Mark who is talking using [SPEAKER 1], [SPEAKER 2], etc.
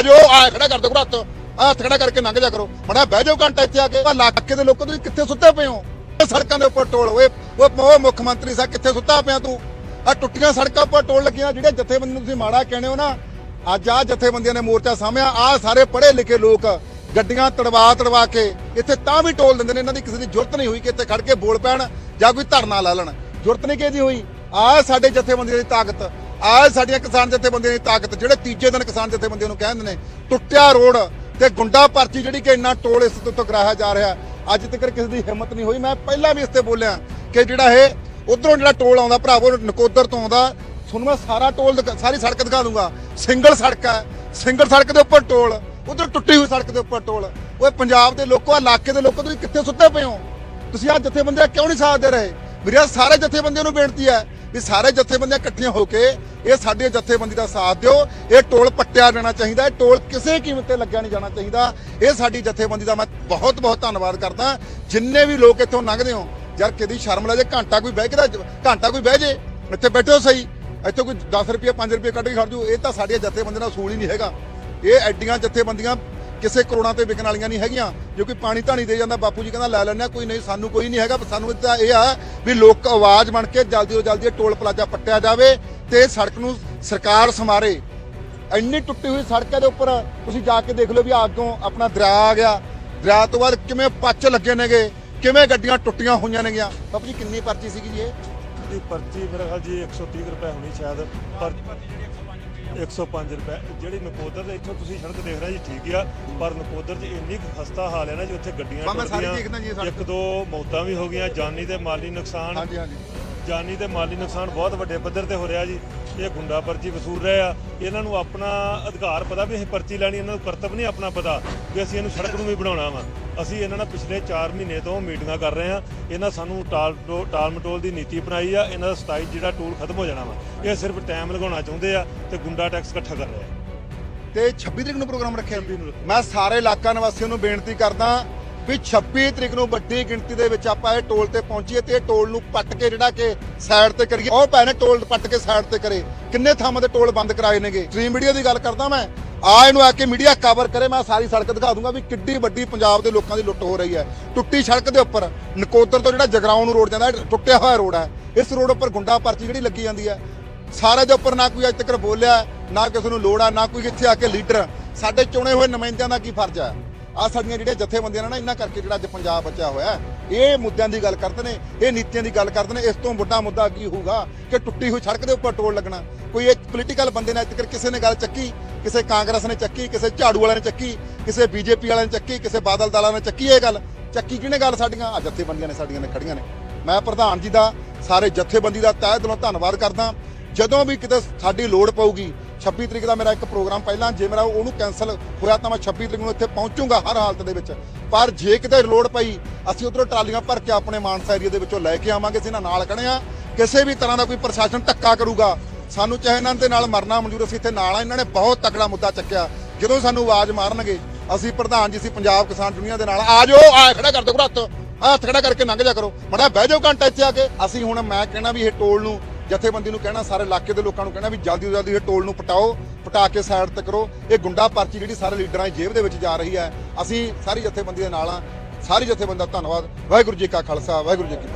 [SPEAKER 1] ਆ ਜਾਓ ਆ ਖੜਾ ਕਰ ਦੋ ਹੱਥ। ਆ ਹੱਥ ਖੜਾ ਕਰਕੇ ਲੰਘ ਜਾ ਕਰੋ। ਮੜਾ ਬਹਿ ਜਾਓ ਘੰਟਾ ਇੱਥੇ ਆ ਕੇ। ਆਹ ਇਲਾਕੇ ਦੇ ਲੋਕੋ ਤੁਸੀਂ ਕਿੱਥੇ ਸੁੱਤੇ ਪਏ ਹੋ? ਸੜਕਾਂ ਦੇ ਉੱਪਰ ਟੋਲ। ਓਏ ਉਹ ਮੁੱਖ ਮੰਤਰੀ ਸਾਹਿਬ, ਕਿੱਥੇ ਸੁੱਤਾ ਪਿਆ ਤੂੰ? ਆ ਟੁੱਟੀਆਂ ਸੜਕਾਂ ਉੱਪਰ ਟੋਲ ਲੱਗੀਆਂ। ਜਿਹੜੇ ਜਥੇਬੰਦੀ ਨੂੰ ਤੁਸੀਂ ਮਾੜਾ ਕਹਿੰਦੇ ਹੋ ਨਾ, ਅੱਜ ਆ ਜਥੇਬੰਦੀਆਂ ਨੇ ਮੋਰਚਾ ਸਾਹਮਿਆ ਆ ਸਾਰੇ ਪੜ੍ਹੇ ਲਿਖੇ ਲੋਕ ਗੱਡੀਆਂ ਤੜਵਾ ਤੜਵਾ ਕੇ ਇੱਥੇ ਤਾਂ ਵੀ ਟੋਲ ਦਿੰਦੇ ਨੇ। ਇਹਨਾਂ ਦੀ ਕਿਸੇ ਦੀ ਜ਼ਰੂਰਤ ਨਹੀਂ ਹੋਈ ਕਿ ਇੱਥੇ ਖੜ ਕੇ ਬੋਲ ਪੈਣ ਜਾਂ ਕੋਈ ਧਰਨਾ ਲਾ ਲੈਣ। ਜ਼ਰੂਰਤ ਨਹੀਂ ਕਿਹਦੀ ਹੋਈ। ਆ ਸਾਡੇ ਜਥੇਬੰਦੀਆਂ ਦੀ ਤਾਕਤ। ਆ ਸਾਡੀਆਂ ਕਿਸਾਨ ਜਥੇਬੰਦੀਆਂ ਦੀ ਤਾਕਤ, ਜਿਹੜੇ ਤੀਜੇ ਦਿਨ ਕਿਸਾਨ ਜਥੇਬੰਦੀਆਂ ਨੂੰ ਕਹਿੰਦੇ ਨੇ, ਟੁੱਟਿਆ ਰੋਡ ਤੇ ਗੁੰਡਾ ਪਰਚੀ ਜਿਹੜੀ ਕਿ ਇੰਨਾ ਟੋਲ ਇਸ ਤੋਂ ਕਰਾਇਆ ਜਾ ਰਿਹਾ। ਅੱਜ ਤੱਕ ਕਿਸੇ ਦੀ ਹਿੰਮਤ ਨਹੀਂ ਹੋਈ। ਮੈਂ ਪਹਿਲਾਂ ਵੀ ਇਸ ਤੇ ਬੋਲਿਆ ਕਿ ਜਿਹੜਾ ਇਹ ਉਧਰੋਂ ਜਿਹੜਾ ਟੋਲ ਆਉਂਦਾ, ਭਰਾਵੋ, ਨਕੋਦਰ ਤੋਂ ਆਉਂਦਾ, ਤੁਹਾਨੂੰ ਮੈਂ ਸਾਰਾ ਟੋਲ ਦਿਖਾ- ਸਾਰੀ ਸੜਕ ਦਿਖਾ ਦੂੰਗਾ। ਸਿੰਗਲ ਸੜਕ ਹੈ। ਸਿੰਗਲ ਸੜਕ ਦੇ ਉੱਪਰ ਟੋਲ, ਉਧਰ ਟੁੱਟੀ ਹੋਈ ਸੜਕ ਦੇ ਉੱਪਰ ਟੋਲ। ਓਏ, ਪੰਜਾਬ ਦੇ ਲੋਕੋ ਇਲਾਕੇ ਦੇ ਲੋਕੋ, ਤੁਸੀਂ ਕਿੱਥੇ ਸੁੱਤੇ ਪਏ ਹੋ? ਤੁਸੀਂ ਆ ਜਥੇਬੰਦੀਆਂ ਕਿਉਂ ਨਹੀਂ ਸਾਥ ਦੇ ਰਹੇ? ਵੀਰੇ ਸਾਰੇ ਜਥੇਬੰਦੀਆਂ ਨੂੰ ਬੇਨਤੀ ਹੈ ਵੀ ਸਾਰੇ ਜਥੇਬੰਦੀਆਂ ਇਕੱਠੀਆਂ ਹੋ ਕੇ ਇਹ ਸਾਡੇ ਜਥੇਬੰਦੀ ਦਾ ਸਾਥ ਦਿਓ। ਇਹ ਟੋਲ ਪੱਟਿਆ ਜਾਣਾ ਚਾਹੀਦਾ, ਇਹ ਟੋਲ ਕਿਸੇ ਕੀਮਤ ਤੇ ਲੱਗਿਆ ਨਹੀਂ ਜਾਣਾ ਚਾਹੀਦਾ। ਇਹ ਸਾਡੀ ਜਥੇਬੰਦੀ ਦਾ ਮੈਂ ਬਹੁਤ ਬਹੁਤ ਧੰਨਵਾਦ ਕਰਦਾ। ਜਿੰਨੇ ਵੀ ਲੋਕ ਇੱਥੋਂ ਲੰਘਦੇ ਹੋ, ਯਾਰ ਕਿਦੀ ਸ਼ਰਮ ਲੈ ਜੇ, ਘੰਟਾ ਕੋਈ ਬਹਿ ਕੇ ਘੰਟਾ ਕੋਈ ਬਹਿ ਜੇ, ਇੱਥੇ ਬੈਠੋ ਸਹੀ। ਇੱਥੇ ਕੋਈ 10 ਰੁਪਏ 5 ਰੁਪਏ ਕੱਢ ਕੇ ਖੜ ਜੂ ਇਹ ਤਾਂ ਸਾਡੀਆਂ ਜਥੇਬੰਦੀਆਂ ਦਾ ਅਸੂਲ ਹੀ ਨਹੀਂ ਹੈਗਾ। ਇਹ ਐਡੀਆਂ ਜਥੇਬੰਦੀਆਂ ਕਿਸੇ ਕਰੋੜਾਂ ਤੇ ਵਿਕਣ ਵਾਲੀਆਂ ਨਹੀਂ ਹੈਗੀਆਂ, ਜੋ ਕਿ ਪਾਣੀ ਧਾਣੀ ਦੇ ਜਾਂਦਾ। ਬਾਪੂ ਜੀ ਕਹਿੰਦਾ, ਲੈ ਲੈਣਾ ਕੋਈ ਨਹੀਂ, ਸਾਨੂੰ ਕੋਈ ਨਹੀਂ ਹੈਗਾ ਸਾਨੂੰ ਤਾਂ ਇਹ ਆ ਵੀ ਲੋਕ ਆਵਾਜ਼ ਬਣ ਕੇ ਜਲਦੀ ਤੋਂ ਜਲਦੀ ਇਹ ਟੋਲ ਪਲਾਜ਼ਾ ਪੱਟਿਆ ਜਾਵੇ ਤੇ ਸੜਕ ਨੂੰ ਸਰਕਾਰ ਸਮਾਰੇ ਇੰਨੀ ਟੁੱਟੀ ਹੋਈ ਸੜਕਾਂ ਦੇ ਉੱਪਰ, ਤੁਸੀਂ ਜਾ ਕੇ ਦੇਖ ਲਓ ਵੀ ਅੱਗੋਂ ਆਪਣਾ ਦਰਿਆ ਆ ਗਿਆ। ਦਰਿਆ ਤੋਂ ਬਾਅਦ ਕਿਵੇਂ ਪੱਚ ਲੱਗੇ ਨੇਗੇ, ਕਿਵੇਂ ਗੱਡੀਆਂ ਟੁੱਟੀਆਂ ਹੋਈਆਂ ਨੇਗੀਆਂ। ਬਾਪੂ ਜੀ, ਕਿੰਨੀ ਪਰਚੀ ਸੀਗੀ ਜੀ ਇਹ?
[SPEAKER 2] ਦੀ ਪਰਚੀ ਮੇਰੇ ਖਿਆਲ ਜੀ 130 ਰੁਪਏ ਹੋਣੀ ਸ਼ਾਇਦ ਪਰ 105 ਰੁਪਏ। ਜਿਹੜੀ ਨਕੋਦਰ ਦੇ ਇੱਥੋਂ ਤੁਸੀਂ ਸੜਕ ਦੇਖ ਰਹੇ ਜੀ ਠੀਕ ਆ ਪਰ ਨਕੋਦਰ 'ਚ ਇੰਨੀ ਖਸਤਾ ਹਾਲ ਹੈ ਨਾ ਜੀ ਉੱਥੇ ਗੱਡੀਆਂ। ਇੱਕ ਦੋ ਮੌਤਾਂ ਵੀ ਹੋ ਗਈਆਂ ਜਾਨੀ ਤੇ ਮਾਲੀ ਨੁਕਸਾਨ।
[SPEAKER 1] ਹਾਂਜੀ ਹਾਂਜੀ।
[SPEAKER 2] ਜਾਨੀ ਤੇ ਮਾਲੀ ਨੁਕਸਾਨ ਬਹੁਤ ਵੱਡੇ ਪੱਧਰ ਤੇ ਹੋ ਰਿਹਾ ਜੀ। ਇਹ ਗੁੰਡਾ ਪਰਚੀ ਵਸੂਲ ਰਹੇ ਆ ਇਹਨਾਂ ਨੂੰ ਆਪਣਾ ਅਧਿਕਾਰ ਪਤਾ ਵੀ ਅਸੀਂ ਪਰਚੀ ਲੈਣੀ ਇਹਨਾਂ ਨੂੰ ਕਰਤੱਵ ਨਹੀਂ ਆਪਣਾ ਪਤਾ ਵੀ ਅਸੀਂ ਇਹਨੂੰ ਸੜਕ ਨੂੰ ਵੀ ਬਣਾਉਣਾ ਵਾ। ਅਸੀਂ ਇਹਨਾਂ ਨਾਲ ਪਿਛਲੇ 4 ਮਹੀਨੇ ਤੋਂ ਮੀਟਿੰਗਾਂ ਕਰ ਰਹੇ ਆ। ਇਹਨਾਂ ਸਾਨੂੰ ਟਾਲ ਟਾਲ ਮਟੋਲ ਦੀ ਨੀਤੀ ਅਪਣਾਈ ਆ ਇਹਨਾਂ ਦਾ 27 ਜਿਹੜਾ ਟੂਲ ਖਤਮ ਹੋ ਜਾਣਾ ਵਾ। ਇਹ ਸਿਰਫ ਟਾਈਮ ਲਗਾਉਣਾ ਚਾਹੁੰਦੇ ਆ ਤੇ ਗੁੰਡਾ ਟੈਕਸ ਇਕੱਠਾ ਕਰ ਰਹੇ ਆ।
[SPEAKER 1] ਤੇ 26 ਤਰੀਕ ਨੂੰ ਪ੍ਰੋਗਰਾਮ ਰੱਖਿਆ।
[SPEAKER 2] 26 ਨੂੰ ਰੱਖਿਆ।
[SPEAKER 1] ਮੈਂ ਸਾਰੇ ਇਲਾਕਾ ਨਿਵਾਸੀਆਂ ਨੂੰ ਬੇਨਤੀ ਕਰਦਾ ਵੀ 26 ਤਰੀਕ ਨੂੰ ਵੱਡੀ ਗਿਣਤੀ ਦੇ ਵਿੱਚ ਆਪਾਂ ਇਹ ਟੋਲ ਤੇ ਪਹੁੰਚੀਏ ਤੇ ਇਹ ਟੋਲ ਨੂੰ ਪੱਟ ਕੇ ਜਿਹੜਾ ਕਿ ਸਾਈਡ ਤੇ ਕਰੀਏ। ਉਹ ਭੈਣੇ ਟੋਲ ਪੱਟ ਕੇ ਸਾਈਡ ਤੇ ਕਰੇ। ਕਿੰਨੇ ਥਾਵਾਂ ਤੇ ਟੋਲ ਬੰਦ ਕਰਾਏ ਨੇਗੇ? ਸਟ੍ਰੀਮ ਮੀਡੀਆ ਦੀ ਗੱਲ ਕਰਦਾ ਮੈਂ। ਆ ਇਹਨੂੰ ਆ ਕੇ ਮੀਡੀਆ ਕਵਰ ਕਰੇ, ਮੈਂ ਸਾਰੀ ਸੜਕ ਦਿਖਾ ਦੂੰਗਾ ਵੀ ਕਿੱਡੀ ਵੱਡੀ ਪੰਜਾਬ ਦੇ ਲੋਕਾਂ ਦੀ ਲੁੱਟ ਹੋ ਰਹੀ ਹੈ। ਟੁੱਟੀ ਸੜਕ ਦੇ ਉੱਪਰ, ਨਕੋਦਰ ਤੋਂ ਜਿਹੜਾ ਜਗਰਾਉਂ ਨੂੰ ਰੋਡ ਜਾਂਦਾ ਟੁੱਟਿਆ ਹੋਇਆ ਰੋਡ ਹੈ। ਇਸ ਰੋਡ ਉੱਪਰ ਗੁੰਡਾ ਪਰਚੀ ਜਿਹੜੀ ਲੱਗੀ ਜਾਂਦੀ ਹੈ। ਸਾਰੇ ਦੇ ਉੱਪਰ ਨਾ ਕੋਈ ਅੱਜ ਤੱਕ ਬੋਲਿਆ, ਨਾ ਕਿਸੇ ਨੂੰ ਲੋੜ ਆ, ਨਾ ਕੋਈ ਇੱਥੇ ਆ ਕੇ ਲੀਡਰ। ਸਾਡੇ ਚੁਣੇ ਹੋਏ ਨੁਮਾਇੰਦਿਆਂ ਦਾ ਕੀ ਫਰਜ਼ ਹੈ? ਆ ਸਾਡੀਆਂ ਜਿਹੜੀਆਂ ਜਥੇਬੰਦੀਆਂ ਨੇ ਨਾ, ਇਹਨਾਂ ਕਰਕੇ ਜਿਹੜਾ ਅੱਜ ਪੰਜਾਬ ਬਚਿਆ ਹੋਇਆ ਇਹ ਮੁੱਦਿਆਂ ਦੀ ਗੱਲ ਕਰਦੇ ਨੇ, ਇਹ ਨੀਤੀਆਂ ਦੀ ਗੱਲ ਕਰਦੇ ਨੇ, ਇਸ ਤੋਂ ਵੱਡਾ ਮੁੱਦਾ ਕੀ ਹੋਊਗਾ ਕਿ ਟੁੱਟੀ ਹੋਈ ਸੜਕ ਦੇ ਉੱਪਰ ਟੋਲ ਲੱਗਣਾ। ਕੋਈ ਇਹ ਪੋਲੀਟੀਕਲ ਬੰਦੇ ਨੇ ਅੱਜ ਤੱਕ ਕਿਸੇ ਨੇ ਗੱਲ ਚੱਕੀ, ਕਿਸੇ ਕਾਂਗਰਸ ਨੇ ਚੱਕੀ, ਕਿਸੇ ਝਾੜੂ ਵਾਲਿਆਂ ਨੇ ਚੱਕੀ, ਕਿਸੇ ਬੀਜੇਪੀ ਵਾਲਿਆਂ ਨੇ ਚੱਕੀ, ਕਿਸੇ ਬਾਦਲ ਦਲਾਂ ਨੇ ਚੱਕੀ ਇਹ ਗੱਲ। ਚੱਕੀ ਕਿਹਨੇ ਗੱਲ ਸਾਡੀਆਂ? ਆ ਜਥੇਬੰਦੀਆਂ ਨੇ ਸਾਡੀਆਂ ਨੇ ਖੜੀਆਂ ਨੇ। ਮੈਂ ਪ੍ਰਧਾਨ ਜੀ ਦਾ, ਸਾਰੇ ਜਥੇਬੰਦੀ ਦਾ ਤਹਿ ਦਿਲੋਂ ਧੰਨਵਾਦ ਕਰਦਾ। ਜਦੋਂ ਵੀ ਕਿਤੇ ਸਾਡੀ ਲੋੜ ਪਊਗੀ 26 ਤਰੀਕ ਦਾ ਮੇਰਾ ਇੱਕ ਪ੍ਰੋਗਰਾਮ ਪਹਿਲਾਂ, ਜੇ ਮੇਰਾ ਉਹਨੂੰ ਕੈਨਸਲ ਹੋਇਆ ਤਾਂ ਮੈਂ 26 ਤਰੀਕ ਨੂੰ ਇੱਥੇ ਪਹੁੰਚੂਗਾ ਹਰ ਹਾਲਤ ਦੇ ਵਿੱਚ। ਪਰ ਜੇ ਕਿਤੇ ਲੋੜ ਪਈ, ਅਸੀਂ ਉਧਰੋਂ ਟਰਾਲੀਆਂ ਭਰ ਕੇ ਆਪਣੇ ਮਾਨਸਾ ਏਰੀਆ ਦੇ ਵਿੱਚੋਂ ਲੈ ਕੇ ਆਵਾਂਗੇ, ਅਸੀਂ ਇਹਨਾਂ ਨਾਲ ਖੜੇ ਆ ਕਿਸੇ ਵੀ ਤਰ੍ਹਾਂ ਦਾ ਕੋਈ ਪ੍ਰਸ਼ਾਸਨ ਧੱਕਾ ਕਰੂਗਾ, ਸਾਨੂੰ ਚਾਹੇ ਇਹਨਾਂ ਦੇ ਨਾਲ ਮਰਨਾ ਮਨਜ਼ੂਰ, ਅਸੀਂ ਇੱਥੇ ਨਾਲ ਆ ਇਹਨਾਂ ਨੇ ਬਹੁਤ ਤਕੜਾ ਮੁੱਦਾ ਚੱਕਿਆ। ਜਦੋਂ ਸਾਨੂੰ ਆਵਾਜ਼ ਮਾਰਨਗੇ, ਅਸੀਂ ਪ੍ਰਧਾਨ ਜੀ ਸੀ ਪੰਜਾਬ ਕਿਸਾਨ ਯੂਨੀਅਨ ਦੇ ਨਾਲ ਆ ਜਾਓ, ਆ ਖੜਾ ਕਰ ਦਿਓ ਹੱਥ। ਆਹ ਹੱਥ ਖੜਾ ਕਰਕੇ ਲੰਘ ਜਾ ਕਰੋ। ਮੜਾ ਬਹਿ ਜਾਓ ਘੰਟਾ ਇੱਥੇ ਆ ਕੇ। ਅਸੀਂ ਹੁਣ ਮੈਂ ਕਹਿਣਾ ਵੀ ਇਹ ਟੋਲ ਨੂੰ ਜਥੇਬੰਦੀ ਨੂੰ ਕਹਿਣਾ, ਸਾਰੇ ਇਲਾਕੇ ਦੇ ਲੋਕਾਂ ਨੂੰ ਕਹਿਣਾ ਵੀ ਜਲਦੀ ਤੋਂ ਜਲਦੀ ਇਹ ਟੋਲ ਨੂੰ ਪਟਾਓ, ਪਟਾ ਕੇ ਸਾਈਡ ਤੇ ਕਰੋ। ਇਹ ਗੁੰਡਾ ਪਰਚੀ ਜਿਹੜੀ ਸਾਰੇ ਲੀਡਰਾਂ ਦੀ ਜੇਬ ਦੇ ਵਿੱਚ ਜਾ ਰਹੀ ਹੈ। ਅਸੀਂ ਸਾਰੀ ਜਥੇਬੰਦੀ ਦੇ ਨਾਲ ਆ ਸਾਰੀ ਜਥੇਬੰਦੀ ਦਾ ਧੰਨਵਾਦ। ਵਾਹਿਗੁਰੂ ਜੀ ਕਾ ਖਾਲਸਾ, ਵਾਹਿਗੁਰੂ ਜੀ ਕੀ ਫਤਿਹ।